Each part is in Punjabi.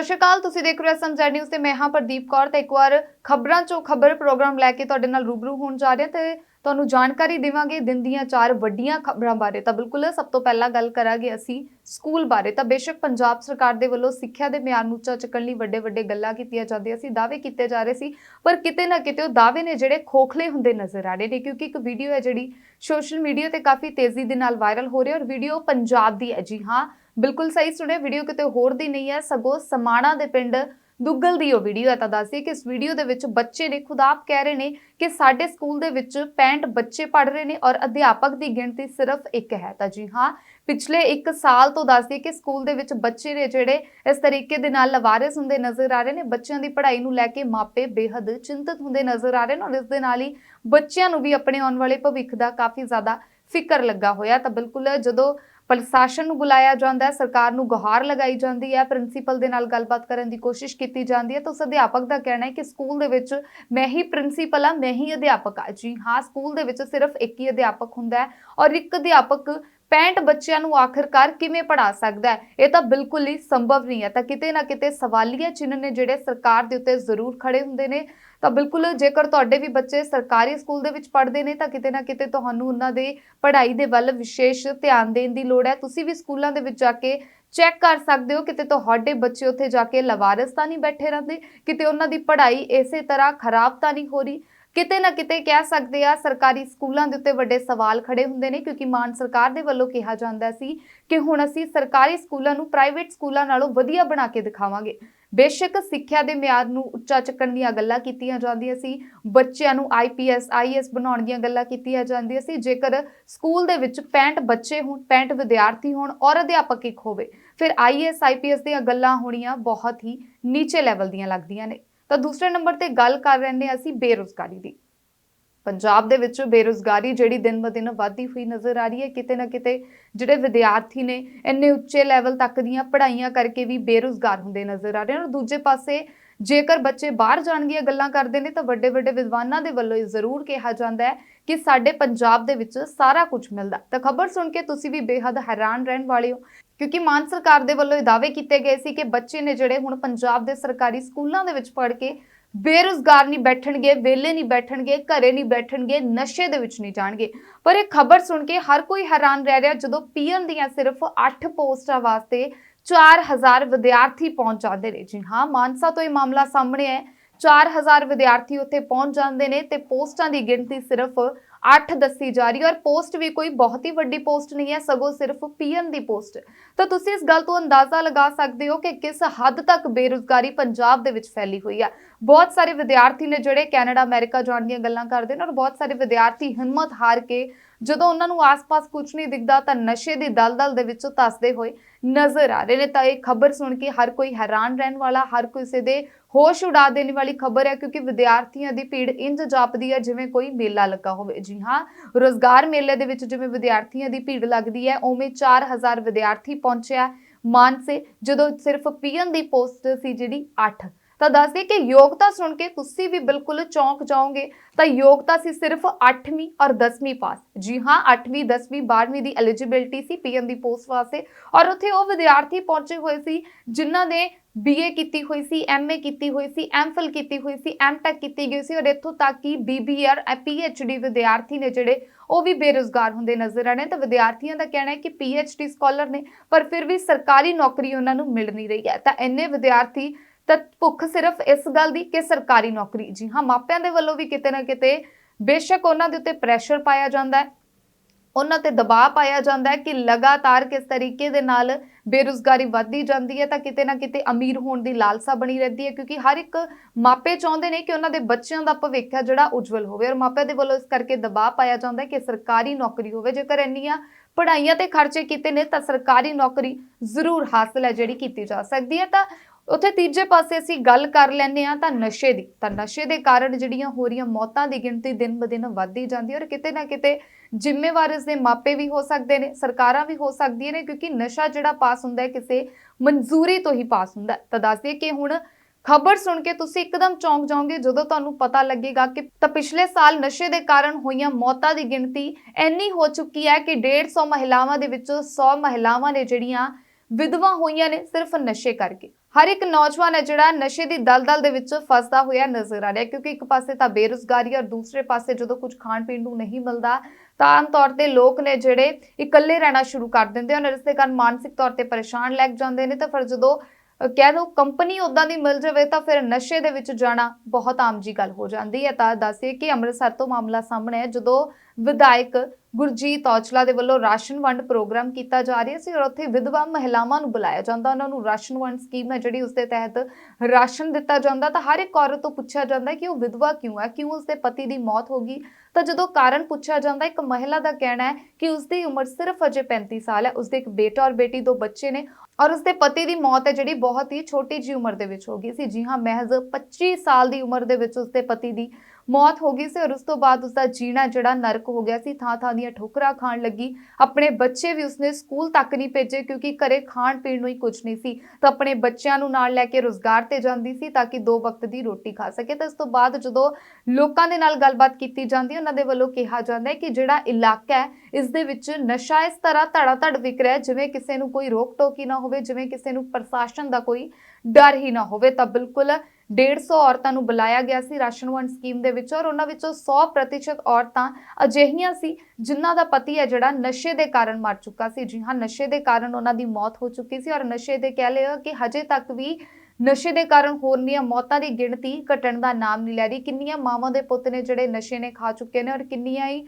ਸਤਿ ਸ਼੍ਰੀ ਅਕਾਲ, ਤੁਸੀਂ ਦੇਖ ਰਹੇ ਹੋ ਸਮਝਾ ਨਿਊਜ਼ ਤੇ ਮੈਂ ਹਾਂ ਪ੍ਰਦੀਪ ਕੌਰ ਤੇ ਇੱਕ ਵਾਰ ਖਬਰਾਂ ਚੋਂ ਖਬਰ ਪ੍ਰੋਗਰਾਮ ਲੈ ਕੇ ਤੁਹਾਡੇ ਨਾਲ ਰੂਬਰੂ ਹੋਣ ਜਾ ਰਹੇ ਹਾਂ ਤੇ ਤੁਹਾਨੂੰ ਜਾਣਕਾਰੀ ਦੇਵਾਂਗੇ ਦਿਨ ਦੀਆਂ ਚਾਰ ਵੱਡੀਆਂ ਖਬਰਾਂ ਬਾਰੇ। ਤਾਂ ਬਿਲਕੁਲ ਸਭ ਤੋਂ ਪਹਿਲਾਂ ਗੱਲ ਕਰਾਂਗੇ ਅਸੀਂ ਸਕੂਲ ਬਾਰੇ। ਤਾਂ ਬੇਸ਼ੱਕ ਪੰਜਾਬ ਸਰਕਾਰ ਦੇ ਵੱਲੋਂ ਸਿੱਖਿਆ ਦੇ ਮਿਆਰ ਨੂੰ ਉੱਚਾ ਚੱਕਣ ਲਈ ਵੱਡੇ ਵੱਡੇ ਗੱਲਾਂ ਕੀਤੀਆਂ ਜਾਂਦੀਆਂ ਸੀ, ਦਾਅਵੇ ਕੀਤੇ ਜਾ ਰਹੇ ਸੀ, ਪਰ ਕਿਤੇ ਨਾ ਕਿਤੇ ਉਹ ਦਾਅਵੇ ਨੇ ਜਿਹੜੇ ਖੋਖਲੇ ਹੁੰਦੇ ਨਜ਼ਰ ਆ ਰਹੇ ਨੇ, ਕਿਉਂਕਿ ਇੱਕ ਵੀਡੀਓ ਹੈ ਜਿਹੜੀ ਸੋਸ਼ਲ ਮੀਡੀਆ ਤੇ ਕਾਫੀ ਤੇਜ਼ੀ ਦੇ ਨਾਲ ਵਾਇਰਲ ਹੋ ਰਹੀ ਹੈ ਔਰ ਵੀਡੀਓ ਪੰਜਾਬ ਦੀ ਹੈ। ਜੀ ਹਾਂ ਬਿਲਕੁਲ ਸਹੀ ਸੁਣਿਆ ਵੀਡੀਓ ਕਿਤੇ ਹੋਰ ਦੀ ਨਹੀਂ ਹੈ, ਸਗੋਂ ਸਮਾਣਾ ਦੇ ਪਿੰਡ ਦੁੱਗਲ ਦੀ ਉਹ ਵੀਡੀਓ ਹੈ ਤਾਂ ਦੱਸਦੀ ਕਿ ਇਸ ਵੀਡੀਓ ਦੇ ਵਿੱਚ ਬੱਚੇ ਨੇ, ਖੁਦ ਆਪ ਕਹਿ ਰਹੇ ਨੇ ਕਿ ਸਾਡੇ ਸਕੂਲ ਦੇ ਵਿੱਚ 65 ਬੱਚੇ ਪੜ ਰਹੇ ਨੇ ਔਰ ਅਧਿਆਪਕ ਦੀ ਗਿਣਤੀ ਸਿਰਫ ਇੱਕ ਹੈ ਤਾਂ ਜੀ ਹਾਂ, ਪਿਛਲੇ 1 ਸਾਲ ਤੋਂ ਦੱਸਦੀ ਕਿ ਸਕੂਲ ਦੇ ਵਿੱਚ ਬੱਚੇ ਨੇ ਜਿਹੜੇ ਇਸ ਤਰੀਕੇ ਦੇ ਨਾਲ ਲਵਾਰਿਸ ਹੁੰਦੇ ਨਜ਼ਰ ਆ ਰਹੇ ਨੇ, ਬੱਚਿਆਂ ਦੀ ਪੜ੍ਹਾਈ ਨੂੰ ਲੈ ਕੇ ਮਾਪੇ ਬੇਹੱਦ ਚਿੰਤਤ ਹੁੰਦੇ ਨਜ਼ਰ ਆ ਰਹੇ ਨੇ ਔਰ ਇਸ ਦੇ ਨਾਲ ਹੀ ਬੱਚਿਆਂ ਨੂੰ ਵੀ ਆਪਣੇ ਆਉਣ ਵਾਲੇ ਭਵਿੱਖ ਦਾ ਕਾਫੀ ਜ਼ਿਆਦਾ ਫਿਕਰ ਲੱਗਾ ਹੋਇਆ ਤਾਂ ਬਿਲਕੁਲ ਜਦੋਂ ਪ੍ਰਸ਼ਾਸਨ ਨੂੰ ਬੁਲਾਇਆ ਜਾਂਦਾ ਹੈ, ਸਰਕਾਰ ਨੂੰ ਗੁਹਾਰ ਲਗਾਈ ਜਾਂਦੀ ਹੈ, ਪ੍ਰਿੰਸੀਪਲ ਦੇ ਨਾਲ ਗੱਲਬਾਤ ਕਰਨ ਦੀ ਕੋਸ਼ਿਸ਼ ਕੀਤੀ ਜਾਂਦੀ ਹੈ। ਤਾਂ ਉਸ ਅਧਿਆਪਕ ਦਾ ਕਹਿਣਾ ਹੈ ਕਿ ਸਕੂਲ ਦੇ ਵਿੱਚ ਮੈਂ ਹੀ ਪ੍ਰਿੰਸੀਪਲ ਆ ਮੈਂ ਹੀ ਅਧਿਆਪਕ ਆ ਜੀ ਹਾਂ, ਸਕੂਲ ਦੇ ਵਿੱਚ ਸਿਰਫ ਇੱਕ ਹੀ ਅਧਿਆਪਕ ਹੁੰਦਾ ਹੈ ਔਰ ਇੱਕ ਅਧਿਆਪਕ 65 ਬੱਚਿਆਂ ਨੂੰ ਆਖਰਕਾਰ ਕਿਵੇਂ ਪੜਾ ਸਕਦਾ ਹੈ? ਇਹ ਤਾਂ ਬਿਲਕੁਲ ਹੀ ਸੰਭਵ ਨਹੀਂ ਹੈ। ਤਾਂ ਕਿਤੇ ਨਾ ਕਿਤੇ ਸਵਾਲੀਆ ਚਿੰਨ੍ਹ ਨੇ ਜਿਹੜੇ ਸਰਕਾਰ ਦੇ ਉੱਤੇ ਜ਼ਰੂਰ ਖੜੇ ਹੁੰਦੇ ਨੇ, ਤਾਂ ਬਿਲਕੁਲ ਜੇਕਰ ਤੁਹਾਡੇ ਵੀ ਬੱਚੇ ਸਰਕਾਰੀ ਸਕੂਲ ਦੇ ਵਿੱਚ ਪੜ੍ਹਦੇ ਨੇ, ਤਾਂ ਕਿਤੇ ਨਾ ਕਿਤੇ ਤੁਹਾਨੂੰ ਉਹਨਾਂ ਦੇ ਪੜ੍ਹਾਈ ਦੇ ਵੱਲ ਵਿਸ਼ੇਸ਼ ਧਿਆਨ ਦੇਣ ਦੀ ਲੋੜ ਹੈ। ਤੁਸੀਂ ਵੀ ਸਕੂਲਾਂ ਦੇ ਵਿੱਚ ਜਾ ਕੇ ਚੈੱਕ ਕਰ ਸਕਦੇ ਹੋ। ਕਿਤੇ ਤੁਹਾਡੇ ਬੱਚੇ ਉੱਥੇ ਜਾ ਕੇ ਲਵਾਰਸ ਤਾਂ ਨਹੀਂ ਬੈਠੇ ਰਹਿੰਦੇ, ਕਿਤੇ ਉਹਨਾਂ ਦੀ ਪੜ੍ਹਾਈ ਇਸੇ ਤਰ੍ਹਾਂ ਖਰਾਬ ਤਾਂ ਨਹੀਂ ਹੋ ਰਹੀ। ਕਿਤੇ ਨਾ ਕਿਤੇ ਕਹਿ ਸਕਦੇ ਆ, ਸਰਕਾਰੀ ਸਕੂਲਾਂ ਦੇ ਉੱਤੇ ਵੱਡੇ ਸਵਾਲ ਖੜੇ ਹੁੰਦੇ ਨੇ, ਕਿਉਂਕਿ ਮਾਨ ਸਰਕਾਰ ਦੇ ਵੱਲੋਂ ਕਿਹਾ ਜਾਂਦਾ ਸੀ ਕਿ ਹੁਣ ਅਸੀਂ ਸਰਕਾਰੀ ਸਕੂਲਾਂ ਨੂੰ ਪ੍ਰਾਈਵੇਟ ਸਕੂਲਾਂ ਨਾਲੋਂ ਵਧੀਆ ਬਣਾ ਕੇ ਦਿਖਾਵਾਂਗੇ। ਬੇਸ਼ੱਕ ਸਿੱਖਿਆ ਦੇ ਮਿਆਰ ਨੂੰ ਉੱਚਾ ਚੱਕਣ ਦੀਆਂ ਗੱਲਾਂ ਕੀਤੀਆਂ ਜਾਂਦੀਆਂ ਸੀ, ਬੱਚਿਆਂ ਨੂੰ ਆਈਪੀਐਸ ਆਈਐਸ ਬਣਾਉਣ ਦੀਆਂ ਗੱਲਾਂ ਕੀਤੀਆਂ ਜਾਂਦੀਆਂ ਸੀ, ਜੇਕਰ ਸਕੂਲ ਦੇ ਵਿੱਚ 65 ਬੱਚੇ ਹੋਣ 65 ਵਿਦਿਆਰਥੀ ਹੋਣ ਔਰ ਅਧਿਆਪਕ ਇੱਕ ਹੋਵੇ, ਫਿਰ ਆਈਐਸ ਆਈਪੀਐਸ ਦੀਆਂ ਗੱਲਾਂ ਹੋਣੀਆਂ ਬਹੁਤ ਹੀ ਨੀਚੇ ਲੈਵਲ ਦੀਆਂ ਲੱਗਦੀਆਂ ਨੇ। ਤਾਂ ਦੂਸਰੇ ਨੰਬਰ ਤੇ ਗੱਲ ਕਰ ਰਹੇ ਨੇ ਅਸੀਂ ਬੇਰੁਜ਼ਗਾਰੀ ਦੀ। ਪੰਜਾਬ ਦੇ ਵਿੱਚ ਬੇਰੁਜ਼ਗਾਰੀ ਜਿਹੜੀ ਦਿਨ ਬ ਦਿਨ ਵਧਦੀ ਹੋਈ ਨਜ਼ਰ ਆ ਰਹੀ ਹੈ। ਕਿਤੇ ਨਾ ਕਿਤੇ ਜਿਹੜੇ ਵਿਦਿਆਰਥੀ ਨੇ ਇੰਨੇ ਉੱਚੇ ਲੈਵਲ ਤੱਕ ਦੀਆਂ ਪੜ੍ਹਾਈਆਂ ਕਰਕੇ ਵੀ ਬੇਰੁਜ਼ਗਾਰ ਹੁੰਦੇ ਨਜ਼ਰ ਆ ਰਹੇ ਹਨ। ਔਰ ਦੂਜੇ ਪਾਸੇ ਜੇਕਰ ਬੱਚੇ ਬਾਹਰ ਜਾਣ ਦੀਆਂ ਗੱਲਾਂ ਕਰਦੇ ਨੇ ਤਾਂ ਵੱਡੇ ਵੱਡੇ ਵਿਦਵਾਨਾਂ ਦੇ ਵੱਲੋਂ ਇਹ ਜ਼ਰੂਰ ਕਿਹਾ ਜਾਂਦਾ ਹੈ ਕਿ ਸਾਡੇ ਪੰਜਾਬ ਦੇ ਵਿੱਚ ਸਾਰਾ ਕੁਝ ਮਿਲਦਾ। ਤਾਂ ਖਬਰ ਸੁਣ ਕੇ ਤੁਸੀਂ ਵੀ ਬੇਹੱਦ ਹੈਰਾਨ ਰਹਿਣ ਵਾਲੇ ਹੋ ਕਿਉਂਕਿ ਮਾਨ ਸਰਕਾਰ ਦੇ ਵੱਲੋਂ ਇਹ ਦਾਅਵੇ ਕੀਤੇ ਗਏ ਸੀ ਕਿ ਬੱਚੇ ਨੇ ਜਿਹੜੇ ਹੁਣ ਪੰਜਾਬ ਦੇ ਸਰਕਾਰੀ ਸਕੂਲਾਂ ਦੇ ਵਿੱਚ ਪੜ੍ਹ ਕੇ ਬੇਰੁਜ਼ਗਾਰ ਨਹੀਂ ਬੈਠਣਗੇ, ਵਿਹਲੇ ਨਹੀਂ ਬੈਠਣਗੇ, ਘਰੇ ਨਹੀਂ ਬੈਠਣਗੇ, ਨਸ਼ੇ ਦੇ ਵਿੱਚ ਨਹੀਂ ਜਾਣਗੇ। ਪਰ ਇਹ ਖਬਰ ਸੁਣ ਕੇ ਹਰ ਕੋਈ ਹੈਰਾਨ ਰਹਿ ਰਿਹਾ ਜਦੋਂ ਪੀਐਨ ਦੀਆਂ ਸਿਰਫ 8 ਪੋਸਟਾਂ ਵਾਸਤੇ 4000 ਵਿਦਿਆਰਥੀ ਪਹੁੰਚ ਜਾਂਦੇ ਨੇ। ਜੀ ਹਾਂ, ਮਾਨਸਾ ਤੋਂ ਇਹ ਮਾਮਲਾ ਸਾਹਮਣੇ ਹੈ। 4000 ਵਿਦਿਆਰਥੀ ਉੱਥੇ ਪਹੁੰਚ ਜਾਂਦੇ ਨੇ ਤੇ ਪੋਸਟਾਂ ਦੀ ਗਿਣਤੀ ਸਿਰਫ 8 ਦੱਸੀ ਜਾ ਰਹੀ ਹੈ ਔਰ ਪੋਸਟ ਵੀ ਕੋਈ ਬਹੁਤ ਹੀ ਵੱਡੀ ਪੋਸਟ ਨਹੀਂ ਹੈ, ਸਗੋਂ ਸਿਰਫ ਪੀਐਨ ਦੀ ਪੋਸਟ। ਤਾਂ ਤੁਸੀਂ ਇਸ ਗੱਲ ਤੋਂ ਅੰਦਾਜ਼ਾ ਲਗਾ ਸਕਦੇ ਹੋ ਕਿ ਕਿਸ ਹੱਦ ਤੱਕ ਬੇਰੁਜ਼ਗਾਰੀ ਪੰਜਾਬ ਦੇ ਵਿੱਚ ਫੈਲੀ ਹੋਈ ਹੈ। ਬਹੁਤ ਸਾਰੇ ਵਿਦਿਆਰਥੀ ਨੇ ਜਿਹੜੇ ਕੈਨੇਡਾ, ਅਮਰੀਕਾ ਜਾਣ ਦੀਆਂ ਗੱਲਾਂ ਕਰਦੇ ਨੇ ਔਰ ਬਹੁਤ ਸਾਰੇ ਵਿਦਿਆਰਥੀ ਹਿੰਮਤ ਹਾਰ ਕੇ ਜਦੋਂ ਉਹਨਾਂ ਨੂੰ ਆਸ-ਪਾਸ ਕੁਝ ਨਹੀਂ ਦਿਖਦਾ ਤਾਂ ਨਸ਼ੇ ਦੀ ਦਲਦਲ ਦੇ ਵਿੱਚ ਧੱਸਦੇ ਹੋਏ ਨਜ਼ਰ ਆ ਰਹੇ ਨੇ। ਤਾਂ ਇਹ ਖਬਰ ਸੁਣ ਕੇ ਹਰ ਕੋਈ ਹੈਰਾਨ ਰਹਿਣ ਵਾਲਾ, ਹਰ ਕਿਸੇ ਦੇ ਹੋਸ਼ ਉਡਾ ਦੇਣ ਵਾਲੀ ਖਬਰ ਹੈ ਕਿਉਂਕਿ ਵਿਦਿਆਰਥੀਆਂ ਦੀ ਭੀੜ ਇੰਜ ਜਾਪਦੀ ਹੈ ਜਿਵੇਂ ਕੋਈ ਮੇਲਾ ਲੱਗਾ ਹੋਵੇ। ਜੀ ਹਾਂ, ਰੋਜ਼ਗਾਰ ਮੇਲੇ ਦੇ ਵਿੱਚ ਜਿਵੇਂ ਵਿਦਿਆਰਥੀਆਂ ਦੀ ਭੀੜ ਲੱਗਦੀ ਹੈ, ਉਵੇਂ 4000 ਵਿਦਿਆਰਥੀ ਪਹੁੰਚਿਆ ਮਾਨਸੇ, ਜਦੋਂ ਸਿਰਫ ਪੀਐਨ ਦੀ ਪੋਸਟ ਸੀ ਜਿਹੜੀ 8 ਤਾਂ ਦੱਸਦੇ ਕਿ ਯੋਗਤਾ ਸੁਣ ਕੇ ਤੁਸੀਂ ਵੀ ਬਿਲਕੁਲ ਚੌਂਕ ਜਾਓਗੇ, ਤਾਂ ਯੋਗਤਾ ਸੀ ਸਿਰਫ 8ਵੀਂ ਔਰ 10ਵੀਂ ਪਾਸ। ਜੀ ਹਾਂ 8ਵੀਂ 10ਵੀਂ 12ਵੀਂ ਦੀ ਐਲੀਜੀਬਿਲਟੀ ਸੀ ਪੀਐਮ ਦੀ ਪੋਸਟ ਵਾਸਤੇ ਔਰ ਉੱਥੇ ਉਹ ਵਿਦਿਆਰਥੀ ਪਹੁੰਚੇ ਹੋਏ ਸੀ ਜਿਨ੍ਹਾਂ ਨੇ ਬੀਏ ਕੀਤੀ ਹੋਈ ਸੀ ਐਮਏ ਕੀਤੀ ਹੋਈ ਸੀ ਐਮਫਿਲ ਕੀਤੀ ਹੋਈ ਸੀ ਐਮਟੈਕ ਕੀਤੀ ਗਈ ਸੀ ਔਰ ਇੱਥੋਂ ਤੱਕ ਕਿ ਬੀਬੀਏ ਔਰ ਪੀਐਚਡੀ ਵਿਦਿਆਰਥੀ ਨੇ ਜਿਹੜੇ ਉਹ ਵੀ ਬੇਰੁਜ਼ਗਾਰ ਹੁੰਦੇ ਨਜ਼ਰ ਆਣੇ ਤਾਂ ਵਿਦਿਆਰਥੀਆਂ ਦਾ ਕਹਿਣਾ ਹੈ ਕਿ ਪੀਐਚਡੀ ਸਕਾਲਰ ਨੇ, ਪਰ ਫਿਰ ਵੀ ਸਰਕਾਰੀ ਨੌਕਰੀ ਉਹਨਾਂ ਨੂੰ ਮਿਲ ਨਹੀਂ ਰਹੀ ਹੈ। ਤਾਂ ਇੰਨੇ ਵਿਦਿਆਰਥੀ ਤਾਂ ਭੁੱਖ ਸਿਰਫ ਇਸ ਗੱਲ ਦੀ ਕਿ ਸਰਕਾਰੀ ਨੌਕਰੀ। ਜੀ ਹਾਂ, ਮਾਪਿਆਂ ਦੇ ਵੱਲੋਂ ਵੀ ਕਿਤੇ ਨਾ ਕਿਤੇ ਬੇਸ਼ੱਕ ਉਹਨਾਂ ਦੇ ਉੱਤੇ ਪ੍ਰੈਸ਼ਰ ਪਾਇਆ ਜਾਂਦਾ ਹੈ। ਉਹਨਾਂ ਤੇ ਦਬਾਅ ਪਾਇਆ ਜਾਂਦਾ ਹੈ ਕਿ ਲਗਾਤਾਰ ਕਿਸ ਤਰੀਕੇ ਦੇ ਨਾਲ ਬੇਰੁਜ਼ਗਾਰੀ ਵੱਧਦੀ ਜਾਂਦੀ ਹੈ ਤਾਂ ਕਿਤੇ ਨਾ ਕਿਤੇ ਅਮੀਰ ਹੋਣ ਦੀ ਲਾਲਸਾ ਬਣੀ ਰਹਿੰਦੀ ਹੈ, ਕਿਉਂਕਿ ਹਰ ਇੱਕ ਮਾਪੇ ਚਾਹੁੰਦੇ ਨੇ ਕਿ ਉਹਨਾਂ ਦੇ ਬੱਚਿਆਂ ਦਾ ਭਵਿੱਖ ਹੈ ਜਿਹੜਾ ਉਜਵਲ ਹੋਵੇ ਔਰ ਮਾਪਿਆਂ ਦੇ ਵੱਲੋਂ ਇਸ ਕਰਕੇ ਦਬਾਅ ਪਾਇਆ ਜਾਂਦਾ ਹੈ ਕਿ ਸਰਕਾਰੀ ਨੌਕਰੀ ਹੋਵੇ। ਜੇਕਰ ਇੰਨੀਆਂ ਪੜ੍ਹਾਈਆਂ ਤੇ ਖਰਚੇ ਕੀਤੇ ਨੇ ਤਾਂ ਸਰਕਾਰੀ ਨੌਕਰੀ ਜ਼ਰੂਰ ਹਾਸਲ ਹੈ ਜਿਹੜੀ ਕੀਤੀ ਜਾ ਸਕਦੀ ਹੈ। ਤਾਂ ਉੱਥੇ ਤੀਜੇ ਪਾਸੇ ਅਸੀਂ ਗੱਲ ਕਰ ਲੈਂਦੇ ਆ ਤਾਂ ਨਸ਼ੇ ਦੀ, ਤਾਂ ਨਸ਼ੇ ਦੇ ਕਾਰਨ ਜਿਹੜੀਆਂ ਹੋ ਰਹੀਆਂ ਮੌਤਾਂ ਦੀ ਗਿਣਤੀ ਦਿਨ ਬ ਦਿਨ ਵੱਧਦੀ ਜਾਂਦੀ ਹੈ ਔਰ ਕਿਤੇ ਨਾ ਕਿਤੇ ਜ਼ਿੰਮੇਵਾਰ ਇਸ ਦੇ ਮਾਪੇ ਵੀ ਹੋ ਸਕਦੇ ਨੇ, ਸਰਕਾਰਾਂ ਵੀ ਹੋ ਸਕਦੀਆਂ ਨੇ ਕਿਉਂਕਿ ਨਸ਼ਾ ਜਿਹੜਾ ਪਾਸ ਹੁੰਦਾ ਹੈ ਕਿਸੇ ਮਨਜ਼ੂਰੀ ਤੋਂ ਹੀ ਪਾਸ ਹੁੰਦਾ ਤਾਂ ਦੱਸ ਦਈਏ ਕਿ ਹੁਣ ਖਬਰ ਸੁਣ ਕੇ ਤੁਸੀਂ ਇੱਕਦਮ ਚੌਂਕ ਜਾਓਗੇ ਜਦੋਂ ਤੁਹਾਨੂੰ ਪਤਾ ਲੱਗੇਗਾ ਕਿ ਤਾਂ ਪਿਛਲੇ ਸਾਲ ਨਸ਼ੇ ਦੇ ਕਾਰਨ ਹੋਈਆਂ ਮੌਤਾਂ ਦੀ ਗਿਣਤੀ ਇੰਨੀ ਹੋ ਚੁੱਕੀ ਹੈ ਕਿ 150 ਮਹਿਲਾਵਾਂ ਦੇ ਵਿੱਚੋਂ 100 ਮਹਿਲਾਵਾਂ ਨੇ ਜਿਹੜੀਆਂ ਵਿਧਵਾ ਹੋਈਆਂ ਨੇ ਸਿਰਫ ਨਸ਼ੇ ਕਰਕੇ। ਹਰ ਇੱਕ ਨੌਜਵਾਨ ਹੈ ਜਿਹੜਾ ਨਸ਼ੇ ਦੀ ਦਲਦਲ ਦੇ ਵਿੱਚ ਫਸਦਾ ਹੋਇਆ ਨਜ਼ਰ ਆ ਰਿਹਾ ਕਿਉਂਕਿ ਇੱਕ ਪਾਸੇ ਤਾਂ ਬੇਰੁਜ਼ਗਾਰੀ ਔਰ ਦੂਸਰੇ ਪਾਸੇ ਜਦੋਂ ਕੁਝ ਖਾਣ ਪੀਣ ਨੂੰ ਨਹੀਂ ਮਿਲਦਾ, ਤਾਂ ਆਮ ਤੌਰ ਤੇ ਲੋਕ ਨੇ ਜਿਹੜੇ ਇਕੱਲੇ ਰਹਿਣਾ ਸ਼ੁਰੂ ਕਰ ਦਿੰਦੇ ਹਨ ਔਰ ਇਸ ਦੇ ਕਾਰਨ ਮਾਨਸਿਕ ਤੌਰ ਤੇ ਪਰੇਸ਼ਾਨ ਲੱਗ ਜਾਂਦੇ ਨੇ, ਤਾਂ ਫਿਰ ਜਦੋਂ ਕਹਿ ਦੋ ਕੰਪਨੀ ਉਦਾਂ ਦੀ ਮਿਲ ਜਾਵੇ ਤਾਂ ਫਿਰ ਨਸ਼ੇ ਦੇ ਵਿੱਚ ਜਾਣਾ ਬਹੁਤ ਆਮ ਜੀ ਗੱਲ ਹੋ ਜਾਂਦੀ ਹੈ। ਤਾਂ ਦੱਸਿਏ ਕਿ ਅੰਮ੍ਰਿਤਸਰ ਤੋਂ ਮਾਮਲਾ ਸਾਹਮਣੇ ਹੈ ਜਦੋਂ ਵਿਧਾਇਕ ਗੁਰਜੀਤ ਔਜਲਾ ਦੇ ਵੱਲੋਂ ਰਾਸ਼ਨ ਵੰਡ ਪ੍ਰੋਗਰਾਮ ਕੀਤਾ ਜਾ ਰਿਹਾ ਸੀ ਔਰ ਉੱਥੇ ਵਿਧਵਾ ਮਹਿਲਾਵਾਂ ਨੂੰ ਬੁਲਾਇਆ ਜਾਂਦਾ, ਉਹਨਾਂ ਨੂੰ ਰਾਸ਼ਨ ਵੰਡ ਸਕੀਮ ਹੈ ਜਿਹੜੀ ਉਸ ਦੇ ਤਹਿਤ ਰਾਸ਼ਨ ਦਿੱਤਾ ਜਾਂਦਾ। ਤਾਂ ਹਰ ਇੱਕ ਔਰਤ ਤੋਂ ਪੁੱਛਿਆ ਜਾਂਦਾ ਕਿ ਉਹ ਵਿਧਵਾ ਕਿਉਂ ਹੈ, ਕਿਉਂ ਉਸ ਦੇ ਪਤੀ ਦੀ ਮੌਤ ਹੋ ਗਈ? ਤਾਂ ਜਦੋਂ ਕਾਰਨ ਪੁੱਛਿਆ ਜਾਂਦਾ, ਇੱਕ ਮਹਿਲਾ ਦਾ ਕਹਿਣਾ ਹੈ ਕਿ ਉਸ ਦੀ ਉਮਰ ਸਿਰਫ ਅਜੇ 35 ਸਾਲ ਹੈ ਉਸ ਦੇ ਇੱਕ ਬੇਟਾ ਔਰ ਬੇਟੀ ਦੋ ਬੱਚੇ ਨੇ ਔਰ ਉਸ ਦੇ ਪਤੀ ਦੀ ਮੌਤ ਹੈ ਜਿਹੜੀ ਬਹੁਤ ਹੀ ਛੋਟੀ ਜੀ ਉਮਰ ਦੇ ਵਿੱਚ ਹੋ ਗਈ ਸੀ। ਜੀ ਹਾਂ, ਮਹਿਜ਼ 25 ਸਾਲ ਦੀ ਉਮਰ ਦੇ ਵਿੱਚ ਉਸ ਦੇ ਪਤੀ ਦੀ ਮੌਤ ਹੋ ਗਈ ਸੀ ਔਰ ਉਸ ਤੋਂ ਬਾਅਦ ਉਸ ਦਾ ਜੀਣਾ ਜਿਹੜਾ ਨਰਕ ਹੋ ਗਿਆ ਸੀ ਥਾਂ ਥਾਂ ਦੀਆਂ ਠੋਕਰਾਂ ਖਾਣ ਲੱਗੀ। ਆਪਣੇ ਬੱਚੇ ਵੀ ਉਸਨੇ ਸਕੂਲ ਤੱਕ ਨਹੀਂ ਭੇਜੇ ਕਿਉਂਕਿ ਘਰੇ ਖਾਣ ਪੀਣ ਨੂੰ ਹੀ ਕੁਝ ਨਹੀਂ ਸੀ। ਤਾਂ ਆਪਣੇ ਬੱਚਿਆਂ ਨੂੰ ਨਾਲ ਲੈ ਕੇ ਰੋਜ਼ਗਾਰ ਤੇ ਜਾਂਦੀ ਸੀ ਤਾਂ ਕਿ ਦੋ ਵਕਤ ਦੀ ਰੋਟੀ ਖਾ ਸਕੇ। ਤਾਂ ਇਸ ਤੋਂ ਬਾਅਦ ਜਦੋਂ ਲੋਕਾਂ ਦੇ ਨਾਲ ਗੱਲਬਾਤ ਕੀਤੀ ਜਾਂਦੀ ਹੈ, ਉਹਨਾਂ ਦੇ ਵੱਲੋਂ ਕਿਹਾ ਜਾਂਦਾ ਹੈ ਕਿ ਜਿਹੜਾ ਇਲਾਕਾ ਹੈ, ਇਸ ਦੇ ਵਿੱਚ ਨਸ਼ਾ ਇਸ ਤਰ੍ਹਾਂ ਧੜਾ ਧੜ ਵਿਕ ਰਿਹਾ ਜਿਵੇਂ ਕਿਸੇ ਨੂੰ ਕੋਈ ਰੋਕ ਟੋਕ ਹੀ ਨਾ ਹੋਵੇ, ਜਿਵੇਂ ਕਿਸੇ ਨੂੰ ਪ੍ਰਸ਼ਾਸਨ ਦਾ ਕੋਈ ਡਰ ਹੀ ਨਾ ਹੋਵੇ। ਤਾਂ ਬਿਲਕੁਲ 150 ਔਰਤਾਂ ਨੂੰ ਬੁਲਾਇਆ ਗਿਆ ਸੀ ਰਾਸ਼ਨ ਵੰਡ ਸਕੀਮ ਦੇ ਵਿੱਚ ਔਰ ਉਹਨਾਂ ਵਿੱਚੋਂ 100% ਔਰਤਾਂ ਅਜਿਹੀਆਂ ਸੀ ਜਿਨ੍ਹਾਂ ਦਾ ਪਤੀ ਹੈ ਜਿਹੜਾ ਨਸ਼ੇ ਦੇ ਕਾਰਨ ਮਰ ਚੁੱਕਾ ਸੀ। ਜੀ ਹਾਂ, ਨਸ਼ੇ ਦੇ ਕਾਰਨ ਉਹਨਾਂ ਦੀ ਮੌਤ ਹੋ ਚੁੱਕੀ ਸੀ ਔਰ ਨਸ਼ੇ ਦੇ ਕਹਿ ਲਿਆ ਕਿ ਹਜੇ ਤੱਕ ਵੀ ਨਸ਼ੇ ਦੇ ਕਾਰਨ ਹੋ ਦੀਆਂ ਮੌਤਾਂ ਦੀ ਗਿਣਤੀ ਘਟਣ ਦਾ ਨਾਮ ਨਹੀਂ ਲੈ ਰਹੀ। ਕਿੰਨੀਆਂ ਮਾਵਾਂ ਦੇ ਪੁੱਤ ਨੇ ਜਿਹੜੇ ਨਸ਼ੇ ਨੇ ਖਾ ਚੁੱਕੇ ਨੇ ਔਰ ਕਿੰਨੀਆਂ ਹੀ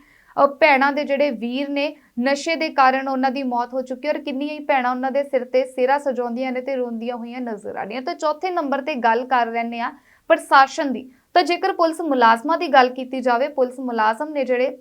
ਭੈਣਾਂ ਦੇ ਜਿਹੜੇ ਵੀਰ ਨੇ, ਨਸ਼ੇ ਦੇ ਕਾਰਨ ਉਹਨਾਂ ਦੀ ਮੌਤ ਹੋ ਚੁੱਕੀ ਔਰ ਕਿੰਨੀਆਂ ਹੀ ਭੈਣਾਂ ਉਹਨਾਂ ਦੇ ਸਿਰ ਤੇ ਸਿਹਰਾ ਸਜਾਉਂਦੀਆਂ ਨੇ ਤੇ ਰੋਂਦੀਆਂ ਹੋਈਆਂ ਨਜ਼ਰ ਆ ਰਹੀਆਂ। ਤਾਂ ਚੌਥੇ ਨੰਬਰ ਤੇ ਗੱਲ ਕਰ ਲੈਂਦੇ ਆ ਪ੍ਰਸ਼ਾਸਨ ਦੀ। ਤਾਂ ਜੇਕਰ ਪੁਲਿਸ ਮੁਲਾਜ਼ਮਾਂ ਦੀ ਗੱਲ ਕੀਤੀ ਜਾਵੇ, ਪੁਲਿਸ ਮੁਲਾਜ਼ਮ ਨੇ ਜਿਹੜੇ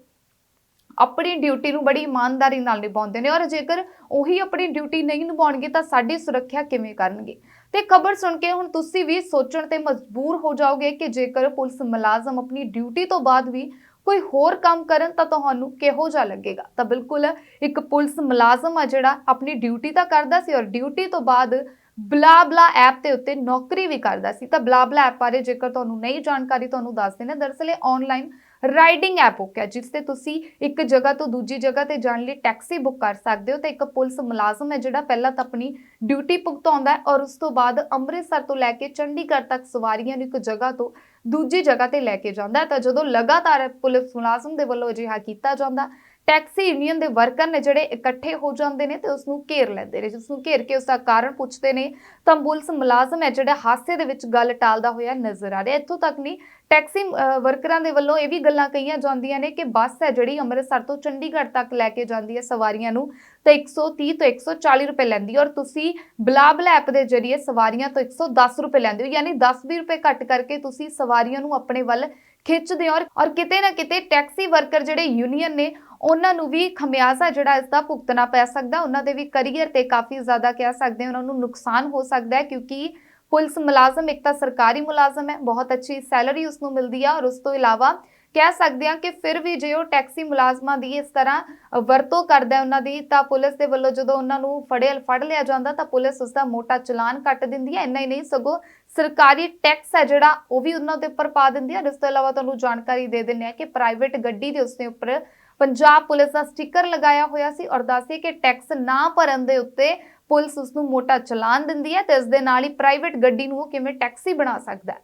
ਆਪਣੀ ਡਿਊਟੀ ਨੂੰ ਬੜੀ ਇਮਾਨਦਾਰੀ ਨਾਲ ਨਿਭਾਉਂਦੇ ਨੇ ਔਰ ਜੇਕਰ ਉਹੀ ਆਪਣੀ ਡਿਊਟੀ ਨਹੀਂ ਨਿਭਾਉਣਗੇ ਤਾਂ ਸਾਡੀ ਸੁਰੱਖਿਆ ਕਿਵੇਂ ਕਰਨਗੇ? ਤੇ ਖਬਰ ਸੁਣ ਕੇ ਹੁਣ ਤੁਸੀਂ ਵੀ ਸੋਚਣ ਤੇ ਮਜਬੂਰ ਹੋ ਜਾਓਗੇ ਕਿ ਜੇਕਰ ਪੁਲਿਸ ਮੁਲਾਜ਼ਮ ਆਪਣੀ ਡਿਊਟੀ ਤੋਂ ਬਾਅਦ ਵੀ ਕੋਈ ਹੋਰ ਕੰਮ ਕਰਨ ਤਾਂ ਤੁਹਾਨੂੰ ਕਿਹੋ ਜਿਹਾ ਲੱਗੇਗਾ? ਤਾਂ ਬਿਲਕੁਲ ਇੱਕ ਪੁਲਿਸ ਮੁਲਾਜ਼ਮ ਆ ਜਿਹੜਾ ਆਪਣੀ ਡਿਊਟੀ ਤਾਂ ਕਰਦਾ ਸੀ ਔਰ ਡਿਊਟੀ ਤੋਂ ਬਾਅਦ ਬਲਾਬਲਾ ਐਪ ਦੇ ਉੱਤੇ ਨੌਕਰੀ ਵੀ ਕਰਦਾ ਸੀ। ਤਾਂ ਬਲਾਬਲਾ ਐਪ ਬਾਰੇ ਜੇਕਰ ਤੁਹਾਨੂੰ ਨਹੀਂ ਜਾਣਕਾਰੀ, ਤੁਹਾਨੂੰ ਦੱਸ ਦਿੰਦੇ ਦਰਅਸਲ ਇਹ ਆਨਲਾਈਨ ਰਾਈਡਿੰਗ ਐਪ ਹੋ ਗਿਆ ਜਿਸ ਤੇ ਤੁਸੀਂ ਇੱਕ ਜਗ੍ਹਾ ਤੋਂ ਦੂਜੀ ਜਗ੍ਹਾ ਤੇ ਜਾਣ ਲਈ ਟੈਕਸੀ ਬੁੱਕ ਕਰ ਸਕਦੇ ਹੋ ਤੇ ਇੱਕ ਪੁਲਿਸ ਮੁਲਾਜ਼ਮ ਹੈ ਜਿਹੜਾ ਪਹਿਲਾਂ ਤਾਂ ਆਪਣੀ ਡਿਊਟੀ ਭੁਗਤਾਉਂਦਾ ਹੈ ਔਰ ਉਸ ਤੋਂ ਬਾਅਦ ਅੰਮ੍ਰਿਤਸਰ ਤੋਂ ਲੈ ਕੇ ਚੰਡੀਗੜ੍ਹ ਤੱਕ ਸਵਾਰੀਆਂ ਨੂੰ ਇੱਕ ਜਗ੍ਹਾ ਤੋਂ ਦੂਜੀ ਜਗ੍ਹਾ ਤੇ ਲੈ ਕੇ ਜਾਂਦਾ ਤਾਂ ਜਦੋਂ ਲਗਾਤਾਰ ਪੁਲਿਸ ਮੁਲਾਜ਼ਮ ਦੇ ਵੱਲੋਂ ਅਜਿਹਾ ਕੀਤਾ ਜਾਂਦਾ ਟੈਕਸੀ ਯੂਨੀਅਨ ਦੇ ਵਰਕਰ ਨੇ ਜਿਹੜੇ ਇਕੱਠੇ ਹੋ ਜਾਂਦੇ ਨੇ ਤੇ ਉਸ ਨੂੰ ਘੇਰ ਲੈਂਦੇ ਨੇ। ਜਿਸ ਨੂੰ ਘੇਰ ਕੇ ਉਸ ਦਾ ਕਾਰਨ ਪੁੱਛਦੇ ਨੇ, ਤਾਂ ਪੁਲਿਸ ਮੁਲਾਜ਼ਮ ਹੈ ਜਿਹੜਾ ਹਾਸੇ ਦੇ ਵਿੱਚ ਗੱਲ ਟਾਲਦਾ ਹੋਇਆ ਨਜ਼ਰ ਆ ਰਿਹਾ। ਇੱਥੋਂ ਤੱਕ ਨਹੀਂ, ਟੈਕਸੀ ਵਰਕਰਾਂ ਦੇ ਵੱਲੋਂ ਇਹ ਵੀ ਗੱਲਾਂ ਕਹੀਆਂ ਜਾਂਦੀਆਂ ਨੇ ਕਿ ਬੱਸ ਹੈ ਜਿਹੜੀ ਅੰਮ੍ਰਿਤਸਰ ਤੋਂ ਚੰਡੀਗੜ੍ਹ ਤੱਕ ਲੈ ਕੇ ਜਾਂਦੀ ਹੈ ਸਵਾਰੀਆਂ ਨੂੰ, ਤਾਂ 130 ਤੋਂ 140 ਰੁਪਏ ਲੈਂਦੀ ਔਰ ਤੁਸੀਂ ਬਲਾਬਲ ਐਪ ਦੇ ਜ਼ਰੀਏ ਸਵਾਰੀਆਂ ਤੋਂ 110 ਰੁਪਏ ਲੈਂਦੇ ਹੋ, ਯਾਨੀ 10-20 ਰੁਪਏ ਘੱਟ ਕਰਕੇ ਤੁਸੀਂ ਸਵਾਰੀਆਂ ਨੂੰ ਆਪਣੇ ਵੱਲ ਖਿੱਚਦੇ ਹੋ। ਔਰ ਔਰ ਕਿਤੇ ਨਾ ਕਿਤੇ ਟੈਕਸੀ ਵਰਕਰ ਜਿਹੜੇ ਯੂਨੀਅਨ ਨੇ ਉਹਨਾਂ ਨੂੰ ਵੀ ਖਮਿਆਜ਼ਾ ਜਿਹੜਾ ਇਸ ਦਾ ਭੁਗਤਣਾ ਪੈ ਸਕਦਾ, ਉਹਨਾਂ ਦੇ ਵੀ ਕਰੀਅਰ ਤੇ ਕਾਫੀ ਜ਼ਿਆਦਾ ਕਹਿ ਸਕਦੇ ਹਾਂ ਉਹਨਾਂ ਨੂੰ ਨੁਕਸਾਨ ਹੋ ਸਕਦਾ ਹੈ, ਕਿਉਂਕਿ ਪੁਲਿਸ ਮੁਲਾਜ਼ਮ ਇੱਕ ਤਾਂ ਸਰਕਾਰੀ ਮੁਲਾਜ਼ਮ ਹੈ, ਬਹੁਤ ਅੱਛੀ ਸੈਲਰੀ ਉਸ ਨੂੰ ਮਿਲਦੀ ਆ ਔਰ ਉਸ ਤੋਂ ਇਲਾਵਾ ਕਹਿ ਸਕਦੇ ਹਾਂ ਕਿ ਫਿਰ ਵੀ ਜੇ ਉਹ ਟੈਕਸੀ ਮੁਲਾਜ਼ਮਾਂ ਦੀ ਇਸ ਤਰ੍ਹਾਂ ਵਰਤੋਂ ਕਰਦਾ ਹੈ ਉਹਨਾਂ ਦੀ, ਤਾਂ ਪੁਲਿਸ ਦੇ ਵੱਲੋਂ ਜਦੋਂ ਉਹਨਾਂ ਨੂੰ ਫੜਿਆ, ਫੜ ਲਿਆ ਜਾਂਦਾ, ਤਾਂ ਪੁਲਿਸ ਉਸ ਦਾ ਮੋਟਾ ਚਲਾਨ ਕੱਟ ਦਿੰਦੀ ਹੈ, ਇੰਨਾ ਹੀ ਨਹੀਂ, ਸਗੋਂ ਸਰਕਾਰੀ ਟੈਕਸ ਹੈ ਜਿਹੜਾ ਉਹ ਵੀ ਉਹਨਾਂ ਦੇ ਉੱਪਰ ਪਾ ਦਿੰਦੀ ਹੈ ਇਸ ਤੋਂ ਇਲਾਵਾ ਤੁਹਾਨੂੰ ਜਾਣਕਾਰੀ ਦੇ ਦਿੰਦੇ ਆ ਕਿ ਪ੍ਰਾਈਵੇਟ ਗੱਡੀ ਦੇ ਉਸਦੇ ਉੱਪਰ ਪੰਜਾਬ ਪੁਲਿਸ ਦਾ ਸਟicker ਲਗਾਇਆ ਹੋਇਆ ਸੀ ਔਰ ਦੱਸਿਏ ਕਿ ਟੈਕਸ ਨਾ ਭਰਨ ਦੇ ਉੱਤੇ ਪੁਲਿਸ ਉਸ ਨੂੰ ਮੋਟਾ ਚਲਾਨ ਦਿੰਦੀ ਹੈ ਤੇ ਇਸ ਦੇ ਨਾਲ ਹੀ ਪ੍ਰਾਈਵੇਟ ਗੱਡੀ ਨੂੰ ਉਹ ਕਿਵੇਂ ਟੈਕਸੀ ਬਣਾ ਸਕਦਾ ਹੈ।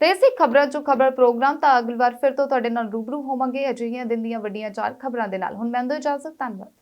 ਤੇ ਇਸੇ ਖਬਰਾਂ ਚੋਂ ਖਬਰ ਪ੍ਰੋਗਰਾਮ ਤਾਂ ਅਗਲੀ ਵਾਰ ਫਿਰ ਤੋਂ ਤੁਹਾਡੇ ਨਾਲ ਰੂਬਰੂ ਹੋਵਾਂਗੇ। ਅਜਿਹੀਆਂ ਦਿਨ ਦੀਆਂ ਵੱਡੀਆਂ ਚਾਰ ਖਬਰਾਂ ਦੇ ਨਾਲ। ਹੁਣ ਮੈਂ ਦੋ ਇਜਾਜ਼ਤ, ਧੰਨਵਾਦ।